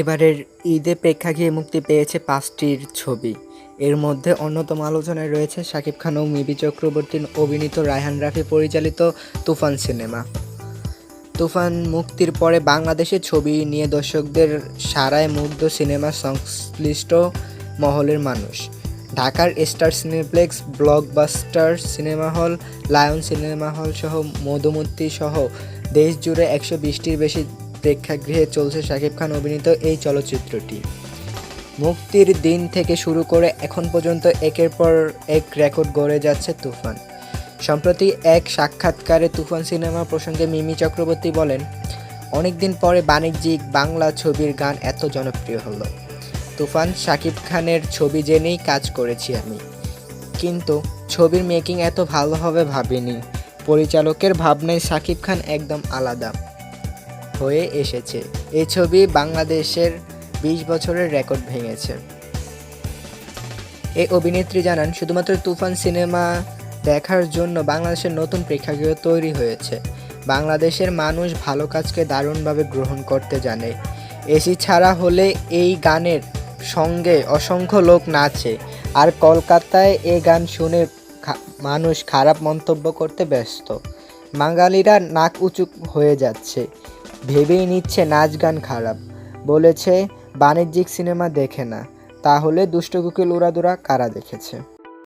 এবারের ঈদে প্রেক্ষাগৃহে মুক্তি পেয়েছে পাঁচটির ছবি। এর মধ্যে অন্যতম আলোচনায় রয়েছে শাকিব খান ও মিবি চক্রবর্তীর অভিনীত রায়হান রাফি পরিচালিত তুফান সিনেমা। তুফান মুক্তির পরে বাংলাদেশের ছবি নিয়ে দর্শকদের সারায় মুগ্ধ সিনেমা সংশ্লিষ্ট মহলের মানুষ। ঢাকার Star Cineplex, Blockbuster cinema hall, Lion cinema hall সহ মধুমতি সহ দেশ জুড়ে একশো বিশটির বেশি প্রেক্ষাগৃহে চলছে শাকিব খান অভিনীত এই চলচ্চিত্রটি। মুক্তির দিন থেকে শুরু করে এখন পর্যন্ত একের পর এক রেকর্ড গড়ে যাচ্ছে তুফান। সম্প্রতি এক সাক্ষাৎকারে তুফান সিনেমা প্রসঙ্গে মিমি চক্রবর্তী বলেন, অনেকদিন পরে বাণিজ্যিক বাংলা ছবির গান এত জনপ্রিয় হলো। তুফান, শাকিব খানের ছবি জেনেই কাজ করেছি আমি। কিন্তু ছবির মেকিং এত ভালো হবে ভাবিনি। পরিচালকের ভাবনায় শাকিব খান একদম আলাদা। হয়ে এসেছে। এই ছবি বাংলাদেশের বিশ বছরের রেকর্ড ভেঙেছে। এই অভিনেত্রী জানান, শুধুমাত্র তুফান সিনেমা দেখার জন্য বাংলাদেশের নতুন প্রেক্ষাগৃহ তৈরি হয়েছে। বাংলাদেশের মানুষ ভালো কাজকে দারুণভাবে গ্রহণ করতে জানে। এসি ছাড়া হলে এই গানের সঙ্গে অসংখ্য লোক নাচে। আর কলকাতায় এ গান শুনে মানুষ খারাপ মন্তব্য করতে ব্যস্ত। বাঙালিরা নাক উঁচু হয়ে যাচ্ছে। ভেবেই নিচ্ছে নাচ গান খারাপ। বলেছে, বাণিজ্যিক সিনেমা দেখে না। তাহলে দুষ্ট কুকিল উড়াদুরা কারা দেখেছে?